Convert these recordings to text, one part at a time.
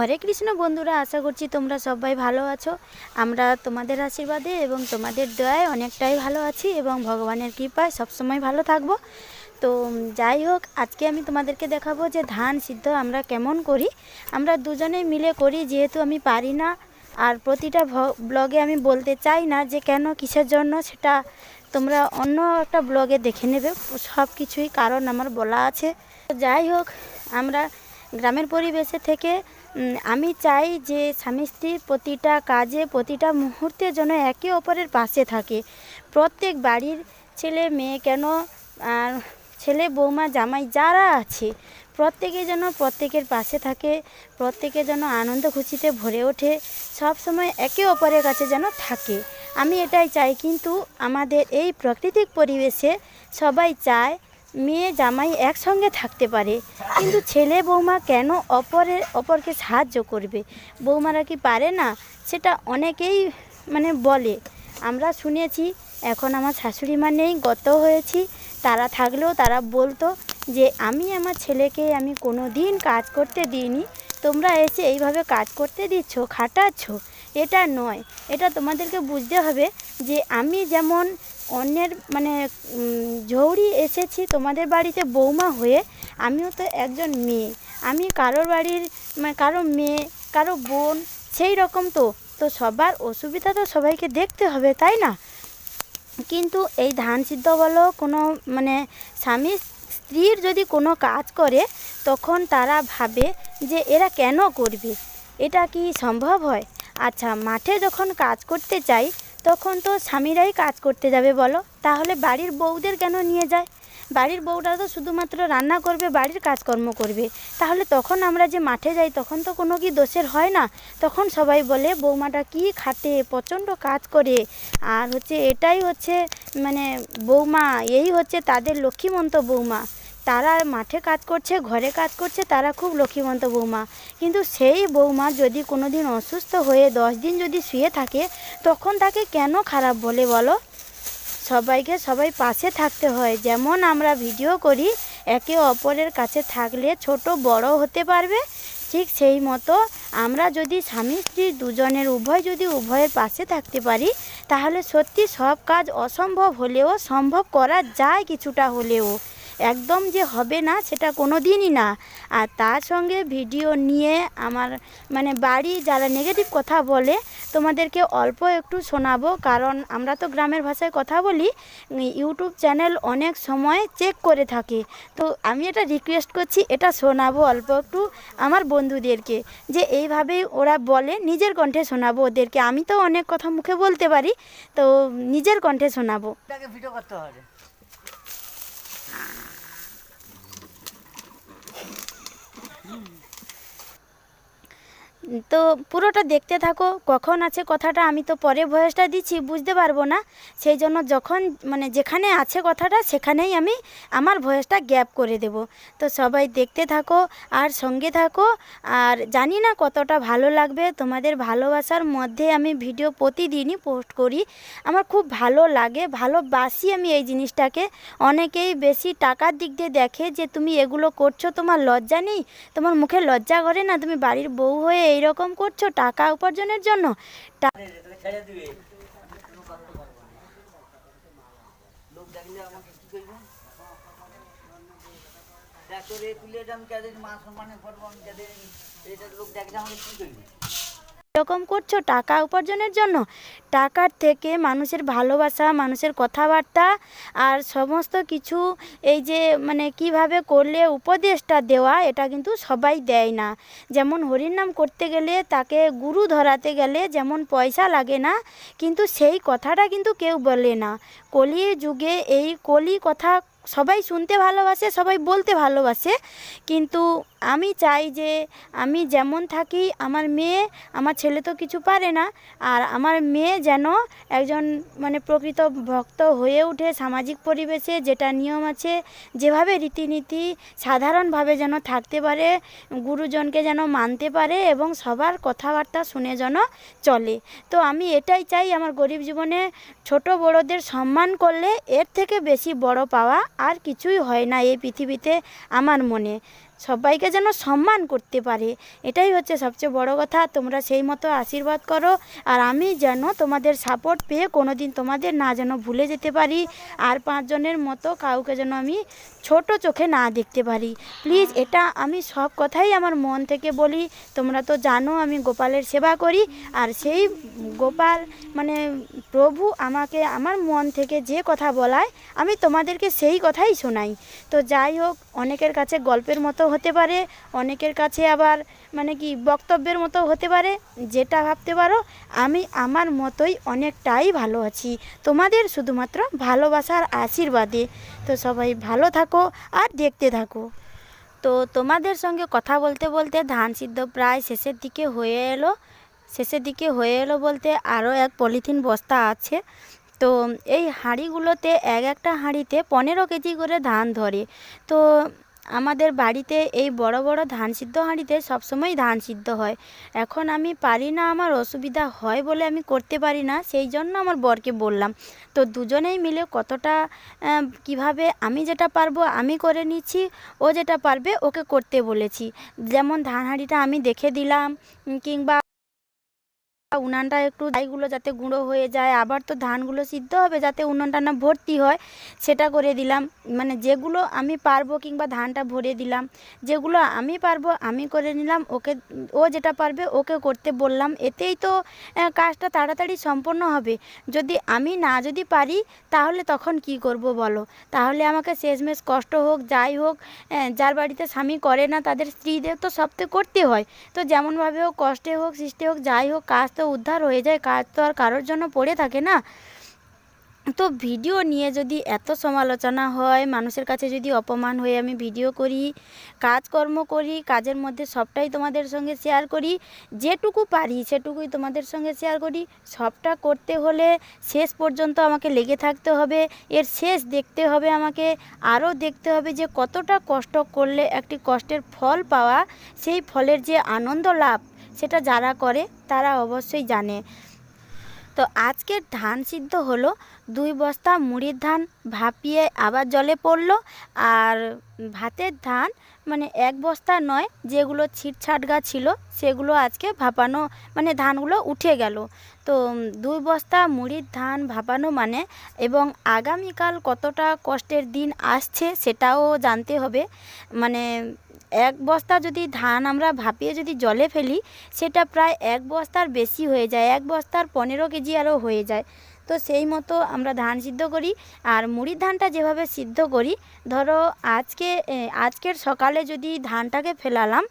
হরে কৃষ্ণ বন্ধুরা, আশা করছি তোমরা সবাই ভালো আছো। আমরা তোমাদের আশীর্বাদে এবং তোমাদের দয়ায় অনেকটাই ভালো আছি এবং ভগবানের কৃপায় সবসময় ভালো থাকব। তো যাই হোক, আজকে আমি তোমাদেরকে দেখাবো যে ধান সিদ্ধ আমরা কেমন করি। আমরা দুজনেই মিলে করি, যেহেতু আমি পারি না। আর প্রতিটা ব্লগে আমি বলতে চাই না যে কেন, কিসের জন্য, সেটা তোমরা অন্য একটা ব্লগে দেখে নেবে। সব কিছুই কারণ আমার বলা আছে। যাই হোক, আমরা গ্রামের পরিবেশে থেকে আমি চাই যে স্বামী স্ত্রীর প্রতিটা কাজে, প্রতিটা মুহূর্তে যেন একে অপরের পাশে থাকে। প্রত্যেক বাড়ির ছেলে মেয়ে কেন, আর ছেলে বৌমা জামাই যারা আছে প্রত্যেকে যেন প্রত্যেকের পাশে থাকে, প্রত্যেকে যেন আনন্দ খুশিতে ভরে ওঠে, সব সময় একে অপরের কাছে যেন থাকে। আমি এটাই চাই, কিন্তু আমাদের এই প্রাকৃতিক পরিবেশে সবাই চায় মেয়ে জামাই একসঙ্গে থাকতে পারে, কিন্তু ছেলে বৌমা কেন অপরের অপরকে সাহায্য করবে? বৌমারা কি পারে না? সেটা অনেকেই মানে বলে। আমরা শুনেছি, এখন আমার শাশুড়ি মা নেই, গত হয়েছি, তারা থাকলেও তারা বলতো যে, আমি আমার ছেলেকে আমি কোনো দিন কাজ করতে দিইনি তোমরা এসে এইভাবে কাজ করতে দিচ্ছ, খাটাচ্ছ, এটা নয়। এটা তোমাদেরকে বুঝতে হবে যে আমি যেমন অন্যের মানে ঝৌড়ি এসেছি তোমাদের বাড়িতে বৌমা হয়ে, আমিও তো একজন মেয়ে। আমি কারোর বাড়ির মানে কারও মেয়ে, কারও বোন, সেই রকম তো। তো সবার অসুবিধা তো সবাইকে দেখতে হবে, তাই না? কিন্তু এই ধান সিদ্ধ বলো, কোনো মানে স্বামী স্ত্রীর যদি কোনো কাজ করে, তখন তারা ভাবে যে এরা কেন করবে? এটা কি সম্ভব হয়? আচ্ছা মাঠে যখন কাজ করতে চাই তখন তো স্বামীরাই কাজ করতে যাবে বলো। তাহলে বাড়ির বউদের কেন নিয়ে যায়? বাড়ির বউটা তো শুধুমাত্র রান্না করবে, বাড়ির কাজকর্ম করবে। তাহলে তখন আমরা যে মাঠে যাই, তখন তো কোনো কি দোষের হয় না? তখন সবাই বলে, বৌমাটা কি খাটে, প্রচণ্ড কাজ করে। আর হচ্ছে এটাই হচ্ছে মানে বৌমা, এই হচ্ছে তাদের লক্ষ্মীমন্ত বৌমা। তারা মাঠে কাজ করছে, ঘরে কাজ করছে, তারা খুব লক্ষ্মীমন্ত বৌমা। কিন্তু সেই বৌমা যদি কোনো দিন অসুস্থ হয়ে দশ দিন যদি শুয়ে থাকে, তখন তাকে কেন খারাপ বলে বলো? সবাইকে সবাই পাশে থাকতে হয়। যেমন আমরা ভিডিও করি, একে অপরের কাছে থাকলে ছোট বড় হতে পারবে। ঠিক সেই মতো আমরা যদি স্বামী, স্ত্রী দুজনের উভয় যদি উভয়ের পাশে থাকতে পারি, তাহলে সত্যি সব কাজ অসম্ভব হলেও, সম্ভব করা যায় কিছুটা হলেও। একদম যে হবে না, সেটা কোনো দিনই না। আর তার সঙ্গে ভিডিও নিয়ে আমার মানে বাড়ি যারা নেগেটিভ কথা বলে, তোমাদেরকে অল্প একটু শোনাবো। কারণ আমরা তো গ্রামের ভাষায় কথা বলি ইউটিউব চ্যানেল অনেক সময় চেক করে থাকে। তো আমি এটা রিকোয়েস্ট করছি, এটা শোনাবো অল্প একটু আমার বন্ধুদেরকে। যে এইভাবেই ওরা বলে, নিজের কণ্ঠে শোনাবো ওদেরকে। আমি তো অনেক কথা মুখে বলতে পারি, তো নিজের কণ্ঠে শোনাবো। ভিডিও করতে হবে। তো পুরোটা দেখতে থাকো, কখন আছে কথাটা, আমি তো পরে ভয়েসটা দিচ্ছি, বুঝতে পারব না। সেই জন্য যখন মানে যেখানে আছে কথাটা, সেখানেই আমি আমার ভয়েসটা গ্যাপ করে দেব। তো সবাই দেখতে থাকো, আর সঙ্গে থাকো, আর জানি না কতটা ভালো লাগবে। তোমাদের ভালোবাসার মধ্যে আমি ভিডিও প্রতিদিনই পোস্ট করি। আমার খুব ভালো লাগে, ভালোবাসি আমি এই জিনিসটাকে। অনেকেই বেশি টাকার দিক দিয়ে দেখে যে, তুমি এগুলো করছ, তোমার লজ্জা নেই? তোমার মুখে লজ্জা করে না? তুমি বাড়ির বউ হয়ে এই রকম করছ টাকা উপার্জনের জন্য? লোক দেখলে আমাকে কি করবে? এরকম করছ টাকা উপার্জনের জন্য? টাকার থেকে মানুষের ভালোবাসা, মানুষের কথাবার্তা আর সমস্ত কিছু এই যে মানে কীভাবে করলে উপদেশটা দেওয়া, এটা কিন্তু সবাই দেয় না। যেমন হরির নাম করতে গেলে তাকে গুরু ধরাতে গেলে যেমন পয়সা লাগে না, কিন্তু সেই কথাটা কিন্তু কেউ বলে না। কলি যুগে এই কলি কথা সবাই শুনতে ভালোবাসে, সবাই বলতে ভালোবাসে। কিন্তু আমি চাই যে আমি যেমন থাকি, আমার মেয়ে, আমার ছেলে তো কিছু পারে না। আর আমার মেয়ে যেন একজন মানে প্রকৃত ভক্ত হয়ে ওঠে সামাজিক পরিবেশে যেটা নিয়ম আছে, যেভাবে রীতিনীতি সাধারণভাবে যেন থাকতে পারে, গুরুজনকে যেন মানতে পারে এবং সবার কথাবার্তা শুনে যেন চলে। তো আমি এটাই চাই আমার গরিব জীবনে ছোট বড়দের সম্মান করলে এর থেকে বেশি বড় পাওয়া আর কিছুই হয় না এই পৃথিবীতে আমার মনে। সবাইকে যেন সম্মান করতে পারে, এটাই হচ্ছে সবচেয়ে বড় কথা। তোমরা সেই মতো আশীর্বাদ করো আর আমি যেন তোমাদের সাপোর্ট পেয়ে কোনো দিন তোমাদের না যেন ভুলে যেতে পারি। আর পাঁচজনের মতো কাউকে যেন আমি ছোট চোখে না দেখতে পারি। প্লিজ এটা আমি সব কথাই আমার মন থেকে বলি। তোমরা তো জানো আমি গোপালের সেবা করি। আর সেই গোপাল মানে প্রভু আমাকে আমার মন থেকে যে কথা বলায় আমি তোমাদেরকে সেই কথাই শোনাই। তো যাই হোক অনেকের কাছে গল্পের মতো হতে পারে অনেকের কাছে আবার মানে কি, বক্তব্যের মতো হতে পারে, যেটা ভাবতে পারো, আমি আমার মতোই অনেকটাই ভালো আছি। তোমাদের শুধুমাত্র ভালোবাসার আশীর্বাদে। তো সবাই ভালো থাকো আর দেখতে থাকো। তো তোমাদের সঙ্গে কথা বলতে বলতে ধান সিদ্ধ প্রায় শেষের দিকে হয়ে এলো। শেষের দিকে হয়ে এলো বলতে আরও এক পলিথিন বস্তা আছে। তো এই হাঁড়িগুলোতে এক একটা হাঁড়িতে পনেরো কেজি করে ধান ধরে। তো আমাদের বাড়িতে এই বড় বড় ধান সিদ্ধ হাঁড়িতে সবসময় ধান সিদ্ধ হয়। এখন আমি পারি না, আমার অসুবিধা হয় বলে আমি করতে পারি না, সেই জন্য আমার বরকে বললাম। তো দুজনেই মিলে কতটা কীভাবে আমি যেটা পারব আমি করে নিচ্ছি, ও যেটা পারবে ওকে করতে বলেছি। যেমন ধান হাঁড়িটা আমি দেখে দিলাম কিংবা উনানটা একটু ডাইগুলো যাতে গুঁড়ো হয়ে যায়, আবার তো ধানগুলো সিদ্ধ হবে যাতে উনুনটা না ভর্তি হয়, সেটা করে দিলাম। মানে যেগুলো আমি পারব কিংবা ধানটা ভরে দিলাম, যেগুলো আমি পারব আমি করে নিলাম, ওকে, ও যেটা পারবে ওকে করতে বললাম। এতেই তো কাজটা তাড়াতাড়ি সম্পন্ন হবে। যদি আমি না যদি পারি, তাহলে তখন কি করব বলো? তাহলে আমাকে শেষমেশ কষ্ট হোক, যাই হোক যার বাড়িতে স্বামী করে না, তাদের স্ত্রীদের তো সব তো করতে হয়। তো যেমনভাবে হোক, কষ্টে হোক, সৃষ্টে হোক, যাই হোক, কাজ তো উদ্ধার হয়ে যায় কাজ তো আর কারোর জন্য পড়ে থাকে না। তো ভিডিও নিয়ে যদি এত সমালোচনা হয়, মানুষের কাছে যদি অপমান হয়ে আমি ভিডিও করি, কাজকর্ম করি, কাজের মধ্যে সবটাই তোমাদের সঙ্গে শেয়ার করি, যেটুকু পারি সেটুকুই তোমাদের সঙ্গে শেয়ার করি, সবটা করতে হলে শেষ পর্যন্ত আমাকে লেগে থাকতে হবে, এর শেষ দেখতে হবে আমাকে, আরও দেখতে হবে যে কতটা কষ্ট করলে একটি কষ্টের ফল পাওয়া, সেই ফলের যে আনন্দ লাভ সেটা যারা করে, তারা অবশ্যই জানে। তো আজকের ধান সিদ্ধ হলো, দুই বস্তা মুড়ির ধান ভাপিয়ে আবার জলে পড়ল, আর ভাতের ধান মানে এক বস্তা নয়, যেগুলো ছিটছাটগা ছিল, সেগুলো আজকে ভাপানো মানে ধানগুলো উঠে গেল। তো দুই বস্তা মুড়ির ধান ভাপানো মানে এবং আগামীকাল কতটা কষ্টের দিন আসছে সেটাও জানতে হবে। মানে এক বস্তা যদি ধান আমরা ভাপিয়ে যদি জলে ফেলি, সেটা প্রায় এক বস্তার বেশি হয়ে যায়, এক বস্তার পনেরো কেজি আরও হয়ে যায়। তো সেই মতো আমরা ধান সিদ্ধ করি আর মুড়ির ধানটা যেভাবে সিদ্ধ করি, ধরো আজকে আজকের সকালে যদি ধানটাকে ফেলালাম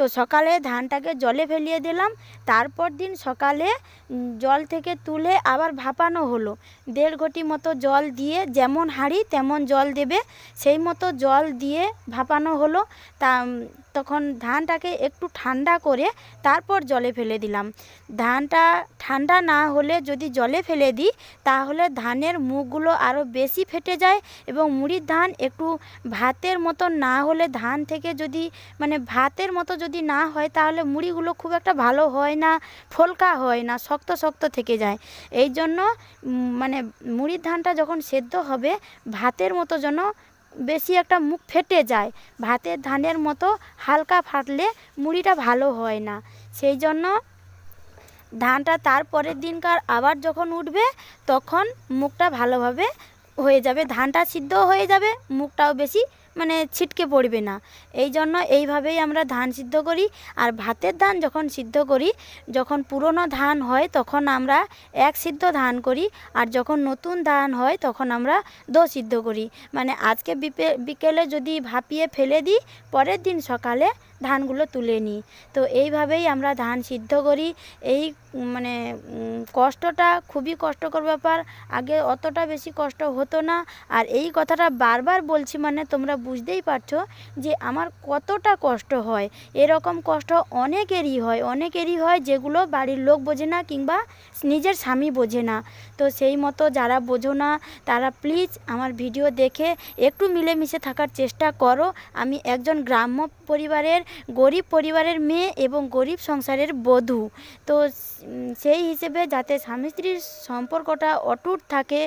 তো সকালে ধানটাকে জলে ফেলিয়ে দিলাম। তারপর দিন সকালে জল থেকে তুলে আবার ভাপানো হলো। দেড় ঘটি মতো জল দিয়ে যেমন হাঁড়ি তেমন জল দেবে। সেই মতো জল দিয়ে ভাপানো হলো। তা তখন ধানটাকে একটু ঠান্ডা করে তারপর জলে ফেলে দিলাম। ধানটা ঠান্ডা না হলে যদি জলে ফেলে দিই, তাহলে ধানের মুখগুলো আরও বেশি ফেটে যায় এবং মুড়ির ধান একটু ভাতের মতো না হলে ধান থেকে যদি মানে ভাতের মতো যদি না হয়, তাহলে মুড়িগুলো খুব একটা ভালো হয় না, ফোলকা হয় না, শক্ত শক্ত থেকে যায়। এই জন্য মানে মুড়ির ধানটা যখন সেদ্ধ হবে, ভাতের মতো যেন বেশি একটা মুখ ফেটে যায়। ভাতের ধানের মতো হালকা ফাটলে মুড়িটা ভালো হয় না। সেই জন্য ধানটা তারপরের দিনকার আবার যখন উঠবে, তখন মুখটা ভালোভাবে হয়ে যাবে। ধানটা সিদ্ধ হয়ে যাবে, মুখটাও বেশি মানে ছিটকে পড়বে না। এই জন্য এইভাবেই আমরা ধান সিদ্ধ করি আর ভাতের ধান যখন সিদ্ধ করি, যখন পুরনো ধান হয় তখন আমরা এক সিদ্ধ ধান করি আর যখন নতুন ধান হয় তখন আমরা দো সিদ্ধ করি। মানে আজকে বিকেলে যদি ভাপিয়ে ফেলে দিই, পরের দিন সকালে ধানগুলো তুলে নিই। তো এইভাবেই আমরা ধান সিদ্ধ করি। এই মানে কষ্টটা খুবই কষ্টকর ব্যাপার। আগে অতটা বেশি কষ্ট হতো না। আর এই কথাটা বারবার বলছি মানে তোমরা বুঝতেই পারছ যে আমার কতটা কষ্ট হয়। এরকম কষ্ট অনেকেরই হয় অনেকেরই হয় যেগুলো বাড়ির লোক বোঝে না কিংবা নিজের স্বামী বোঝে না। তো সেই মতো যারা বোঝো না, তারা প্লিজ আমার ভিডিও দেখে একটু মিলেমিশে থাকার চেষ্টা করো। আমি একজন গ্রাম্য পরিবারের, গরিব পরিবারের মেয়ে এবং গরিব সংসারের বধূ। তো সেই হিসেবে যাতে স্বামী স্ত্রীর সম্পর্কটা অটুট থাকে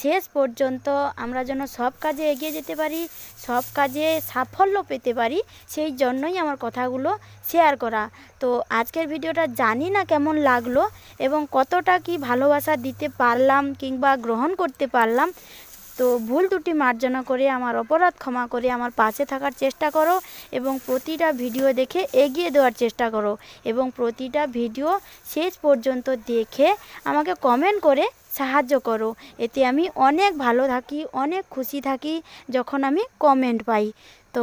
শেষ পর্যন্ত আমরা যেন সব কাজে এগিয়ে যেতে পারি, সব কাজে সাফল্য পেতে পারি, সেই জন্যই আমার কথাগুলো শেয়ার করা। তো আজকের ভিডিওটা জানি না কেমন লাগল এবং কতটা কি ভালোবাসা দিতে পারলাম কিংবা গ্রহণ করতে পারলাম। তো ভুল দুটি মার্জনা করে, আমার অপরাধ ক্ষমা করে, আমার পাশে থাকার চেষ্টা করো এবং প্রতিটা ভিডিও দেখে এগিয়ে দেওয়ার চেষ্টা করো এবং প্রতিটা ভিডিও শেষ পর্যন্ত দেখে আমাকে কমেন্ট করে সাহায্য করো। এতে আমি অনেক ভালো থাকি, অনেক খুশি থাকি যখন আমি কমেন্ট পাই। তো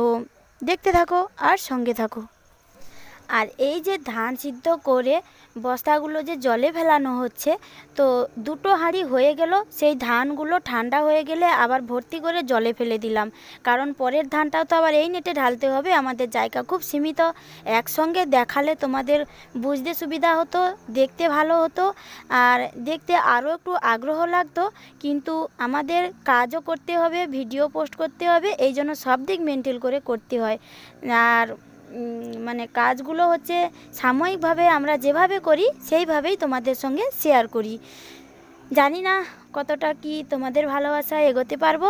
দেখতে থাকো আর সঙ্গে থাকো। আর এই যে ধান সিদ্ধ করে বস্তাগুলো যে জলে ফেলানো হচ্ছে, তো দুটো হাঁড়ি হয়ে গেল, সেই ধানগুলো ঠান্ডা হয়ে গেলে আবার ভর্তি করে জলে ফেলে দিলাম। কারণ পরের ধানটাও তো আবার এই নেটে ঢালতে হবে, আমাদের জায়গা খুব সীমিত। একসঙ্গে দেখালে তোমাদের বুঝতে সুবিধা হতো, দেখতে ভালো হতো, আর দেখতে আরও একটু আগ্রহ লাগতো। কিন্তু আমাদের কাজও করতে হবে, ভিডিও পোস্ট করতে হবে, এই জন্য সব দিক মেনটেন করে করতে হয়। আর মানে কাজগুলো হচ্ছে সাময়িকভাবে আমরা যেভাবে করি, সেইভাবেই তোমাদের সঙ্গে শেয়ার করি। জানি না কতটা কি তোমাদের ভালোবাসা এগোতে পারব,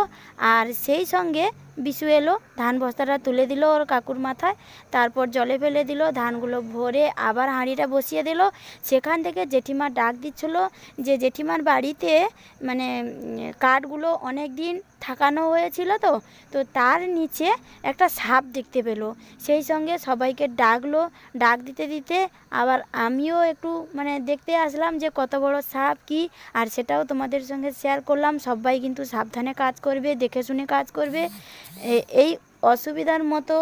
আর সেই সঙ্গে বিশু এলো, ধান বস্তাটা তুলে দিল ওর কাকুর মাথায়, তারপর জলে ফেলে দিল, ধানগুলো ভরে আবার হাঁড়িটা বসিয়ে দিল। সেখান থেকে জেঠিমা ডাক দিচ্ছিল যে, জেঠিমার বাড়িতে মানে কাঠগুলো অনেক দিন থাকানো হয়েছিল তো তো তার নিচে একটা সাপ দেখতে পেল। সেই সঙ্গে সবাইকে ডাকলো, ডাক দিতে দিতে আবার আমিও একটু মানে দেখতে আসলাম যে, কত বড় সাপ কি, আর সেটাও তোমাদের সঙ্গে শেয়ার করলাম। সবাই কিন্তু সাবধানে কাজ করবে, দেখে শুনে কাজ করবে। এই অসুবিধার মতো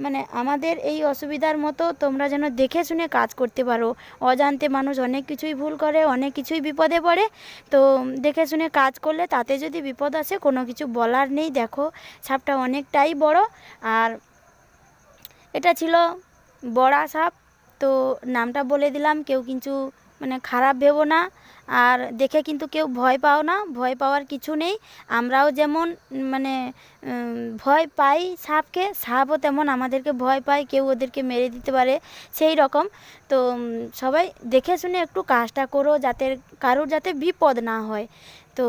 মানে আমাদের এই অসুবিধার মতো তোমরা যেন দেখে শুনে কাজ করতে পারো। অজান্তে মানুষ অনেক কিছুই ভুল করে, অনেক কিছুই বিপদে পড়ে। তো দেখে শুনে কাজ করলে তাতে যদি বিপদ আসে, কোনো কিছু বলার নেই। দেখো, সাপটা অনেকটাই বড়। আর এটা ছিল বড়া সাপ। তো নামটা বলে দিলাম, কেউ কিছু মানে খারাপ ভেবো না। আর দেখে কিন্তু কেউ ভয় পাও না, ভয় পাওয়ার কিছু নেই। আমরাও যেমন মানে ভয় পাই সাপকে, সাপও তেমন আমাদেরকে ভয় পায়, কেউ ওদেরকে মেরে দিতে পারে, সেই রকম। তো সবাই দেখে শুনে একটু কাজটা করো যাতে কারোর যাতে বিপদ না হয়। তো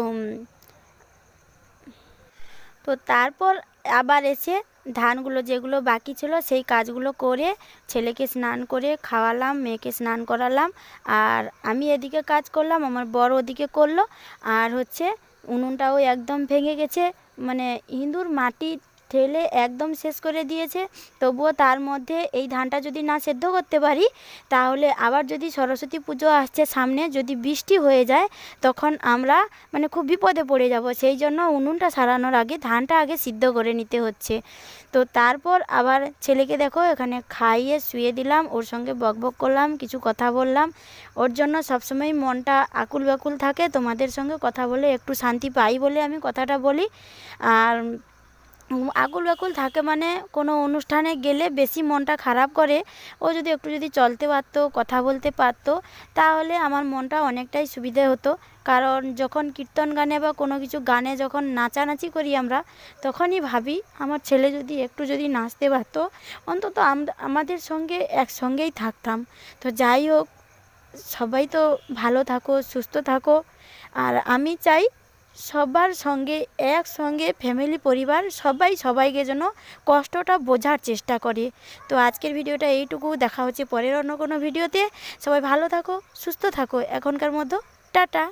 তো তারপর আবার এসে ধানগুলো যেগুলো বাকি ছিল, সেই কাজগুলো করে ছেলেকে স্নান করে খাওয়ালাম, মেয়েকে স্নান করালাম। আর আমি এদিকে কাজ করলাম, আমার বড় ওদিকে করল। আর হচ্ছে উনুনটাও একদম ভেঙে গেছে। মানে ইঁদুর মাটি ঠেলে একদম শেষ করে দিয়েছে। তবুও তার মধ্যে এই ধানটা যদি না সেদ্ধ করতে পারি, তাহলে আবার যদি সরস্বতী পুজো আসছে সামনে, যদি বৃষ্টি হয়ে যায়, তখন আমরা মানে খুব বিপদে পড়ে যাব। সেই জন্য উনুনটা সারানোর আগে ধানটা আগে সিদ্ধ করে নিতে হচ্ছে। তো তারপর আবার ছেলেকে দেখো, এখানে খাইয়ে শুয়ে দিলাম, ওর সঙ্গে বকবক করলাম, কিছু কথা বললাম। ওর জন্য সবসময় মনটা আকুল বাকুল থাকে। তোমাদের সঙ্গে কথা বলে একটু শান্তি পাই বলে আমি কথাটা বলি। আর আকুল বাকুল থাকে মানে কোনো অনুষ্ঠানে গেলে বেশি মনটা খারাপ করে। ও যদি একটু যদি চলতে পারতো, কথা বলতে পারতো, তাহলে আমার মনটা অনেকটাই সুবিধে হতো। কারণ যখন কীর্তন গানে বা কোনো কিছু গানে যখন নাচানাচি করি আমরা, তখনই ভাবি আমার ছেলে যদি একটু যদি নাচতে পারতো, অন্তত আম- আমাদের সঙ্গে একসঙ্গেই থাকতাম। তো যাই হোক, সবাই তো ভালো থাকো, সুস্থ থাকো। আর আমি চাই সবার সঙ্গে, একসঙ্গে ফ্যামিলি পরিবার, সবাই সবাইকে যেন কষ্টটা বোঝার চেষ্টা করে। তো আজকের ভিডিওটা এইটুকু। দেখা হচ্ছে পরের অন্য কোনো ভিডিওতে। সবাই ভালো থাকো, সুস্থ থাকো। এখনকার মতো, টাটা।